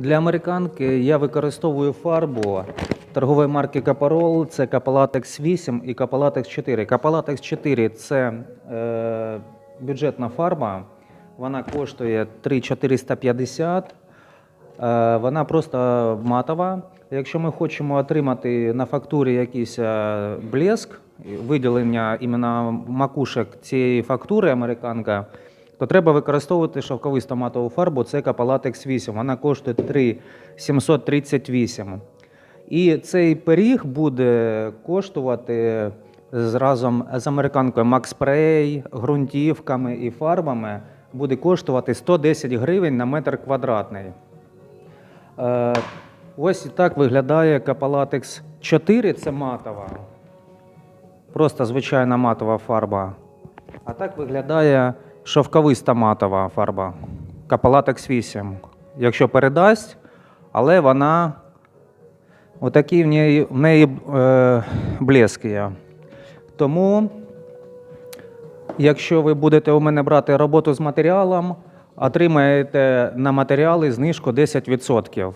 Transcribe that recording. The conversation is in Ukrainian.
Для американки я використовую фарбу торгової марки Капарол. Це Капалатекс 8 і Капалатекс 4. Капалатекс 4 це е, бюджетна фарба. Вона коштує 3,450. Е, Вона просто матова. Якщо ми хочемо отримати на фактурі якийсь е, блеск, виділення іменно макушек цієї фактури американка, то треба використовувати шовковисту матову фарбу. Це Капалатекс 8. Вона коштує 3,738. І цей пиріг буде коштувати разом з американкою Макспрей, ґрунтівками і фарбами буде коштувати 110 гривень на метр квадратний. Е, Ось так виглядає Капалатекс 4, це матова. Просто звичайна матова фарба. А так виглядає шовковиста матова фарба. Капалатекс 8. Якщо передасть, але вона отакий в неї, в неї е, блеск є. Тому, якщо ви будете у мене брати роботу з матеріалом, отримаєте на матеріали знижку 10%.